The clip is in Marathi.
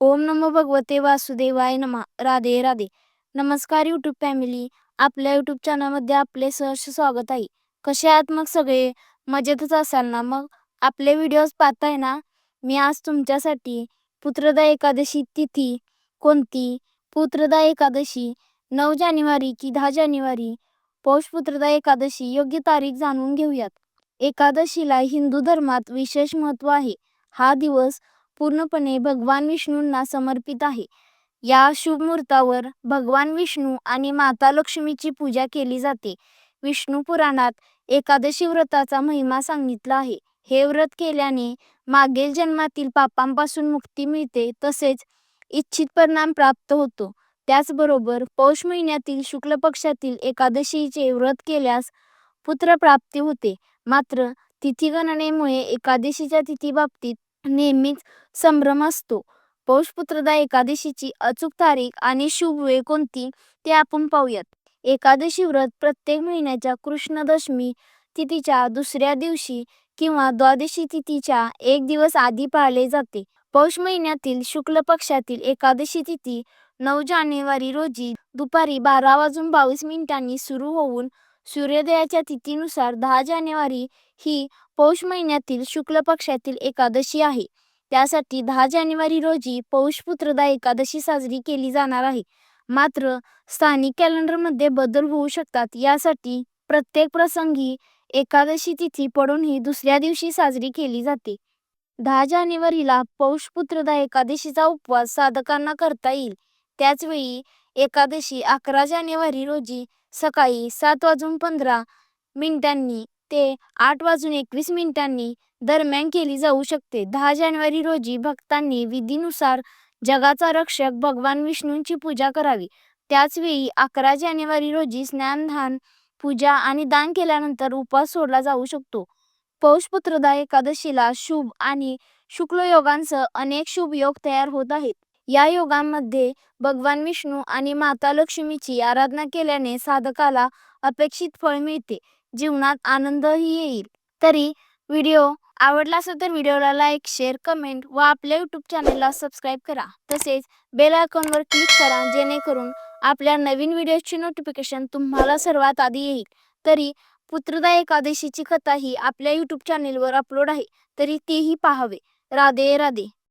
ओम नमो भगवते वासुदेवाय नमः. राधे राधे. नमस्कार यूट्यूब फॅमिली आपल्या यूट्यूब चॅनलमध्ये आपले सहर्ष स्वागत आहे. कसे आहात मग सगळे? मजेतच असाल ना मग? आपले व्हिडिओज पाहताय ना? मी आज तुमच्यासाठी पुत्रदा एकादशी तिथी कोणती? पुत्रदा एकादशी नऊ जानेवारी की दहा जानेवारी? पौष पुत्रदा एकादशी योग्य तारीख जाणून घेऊयात. एकादशीला हिंदू धर्मात विशेष महत्त्व आहे. हा दिवस पूर्णपणे भगवान विष्णूंना समर्पित आहे. या शुभ मुहूर्तावर भगवान विष्णू आणि माता लक्ष्मीची पूजा केली जाते. विष्णू पुराणात एकादशी व्रताचा महिमा सांगितला आहे. हे व्रत केल्याने मागील जन्मातील पापांपासून मुक्ती मिळते तसेच इच्छित परिणाम प्राप्त होतो. त्याचबरोबर पौष महिन्यातील शुक्ल पक्षातील एकादशीचे व्रत केल्यास पुत्रप्राप्ती होते. मात्र तिथी गणनेमुळे एकादशीच्या तिथीबाबतीत नेहमीच संभ्रम असतो. पौष पुत्रदा एकादशीची अचूक तारीख आणि शुभ वेळ कोणती ते आपण पाहूयात. एकादशी व्रत प्रत्येक महिन्याच्या कृष्णदशमी तिथीच्या दुसऱ्या दिवशी किंवा द्वादशी तिथीच्या एक दिवस आधी पाळले जाते. पौष महिन्यातील शुक्ल पक्षातील एकादशी तिथी नऊ जानेवारी रोजी दुपारी बारा वाजून बावीस मिनिटांनी सुरू होऊन सूर्योदयाच्या तिथीनुसार दहा जानेवारी ही पौष महिन्यातील शुक्ल पक्षातील एकादशी आहे. त्यासाठी दहा जानेवारी रोजी पौषपुत्रदा एकादशी साजरी केली जाणार आहे. मात्र स्थानिक कॅलेंडरमध्ये बदल होऊ शकतात यासाठी प्रत्येक प्रसंगी एकादशी तिथी पडून ही दुसऱ्या दिवशी साजरी केली जाते. दहा जानेवारीला पौषपुत्रदा एकादशीचा उपवास साधकांना करता येईल. त्याचवेळी एकादशी अकरा जानेवारी रोजी सकाळी सात वाजून पंधरा मिनिटांनी ते आठ वाजून एकवीस मिनिटांनी दरम्यान केली जाऊ शकते. दहा जानेवारी रोजी भक्तांनी विधीनुसार जगाचा रक्षक भगवान विष्णूंची पूजा करावी. त्याचवेळी अकरा जानेवारी रोजी स्नानधान पूजा आणि दान केल्यानंतर उपवास सोडला जाऊ शकतो. पौषपुत्रदा एकादशीला शुभ आणि शुक्ल योगांसह अनेक शुभ योग तयार होत आहेत. या योगांमध्ये भगवान विष्णू आणि माता लक्ष्मीची आराधना केल्याने साधकाला अपेक्षित फळ मिळते जीवनात आनंदही येईल. तरी व्हिडिओ आवडला असेल तर व्हिडिओला लाईक शेअर कमेंट व आपल्या यूट्यूब चॅनलला सबस्क्राईब करा. तसेच बेल आयकॉनवर क्लिक करा जेणेकरून आपल्या नवीन व्हिडिओची नोटिफिकेशन तुम्हाला सर्वात आधी येईल. तरी पुत्रदा एकादशीची कथा ही आपल्या यूट्यूब चॅनेलवर अपलोड आहे तरी तीही पाहावे. राधे राधे.